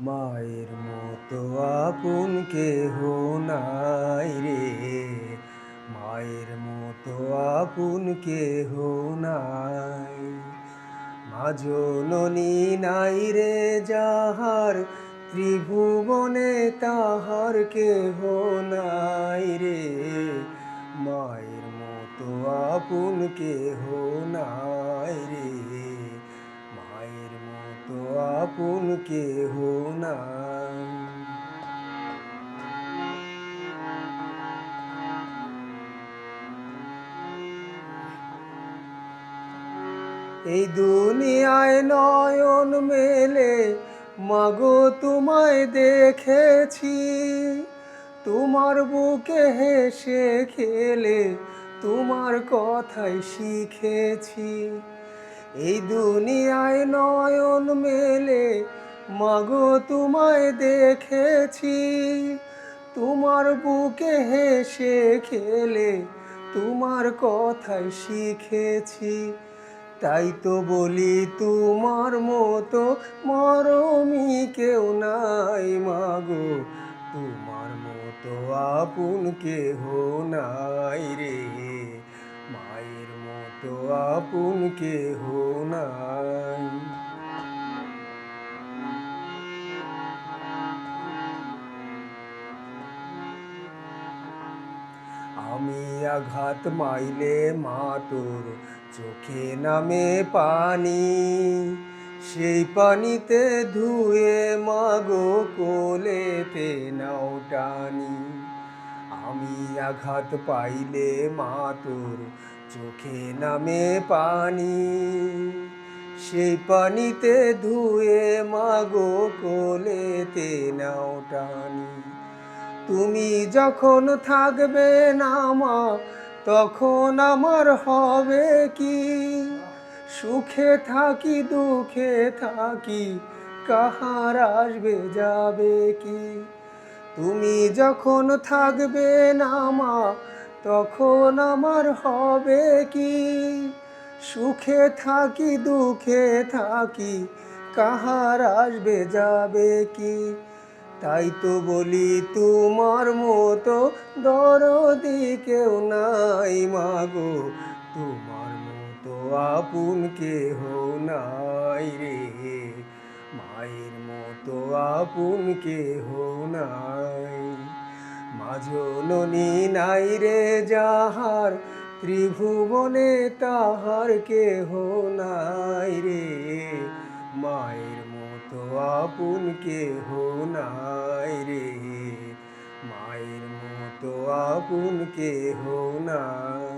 মায়ের মতো আপন কেহ নাই রে। মায়ের মতো আপন কেহ নাই। মাজননী নাই রে যাহার ত্রিভুবনে তাহার কেহ নাই রে। মায়ের মতো আপন কেহ নাই রে। আপন কেহ নাই। এই দুনিয়ায় নয়ন মেলে, মাগো তোমায় দেখেছি। তোমার বুকে হেসে খেলে, তোমার কথাই শিখেছি। এই দুনিয়ায় নয়ন মেলে, মাগো তোমায় দেখেছি। তোমার বুকে হেসে খেলে, তোমার কথাই শিখেছি। তাই তো বলি তোমার মতো মরমি কেউ নাই, মাগো। তোমার মতো আপন কেহ নাই রে। আপন কেহ নাই। আমি আঘাত মাইলে মা তোর চোখে নামে পানি, সেই পানিতে ধুয়ে মাগো কোলেতে নাও টানি। আমি আঘাত পাইলে মা তোর চোখে নামে পানি, সেই পানিতে ধুয়ে মাগো কোলেতে নাও টানি। তুমি যখন থাকবে না মা, তখন আমার হবে কি? সুখে থাকি, দুঃখে থাকি, কাহার আসবে, যাবে কি? তুমি যখন থাকবে না মা তখন আমার হবে কি? সুখে থাকি, দুঃখে থাকি, কাহার আসবে, যাবে কি? তাই তো বলি তোমার মতো দরদি কেউ নাই মাগো। তোমার মতো আপন কেহ নাই রে। মায়ের মতো আপন কেহ নাই। মাজননী নাই রে যাহার ত্রিভুবনে তাহার কেহ নাই রে। মায়ের মতো আপন কেহ নাই রে। মায়ের মতো আপন কেহ নাই।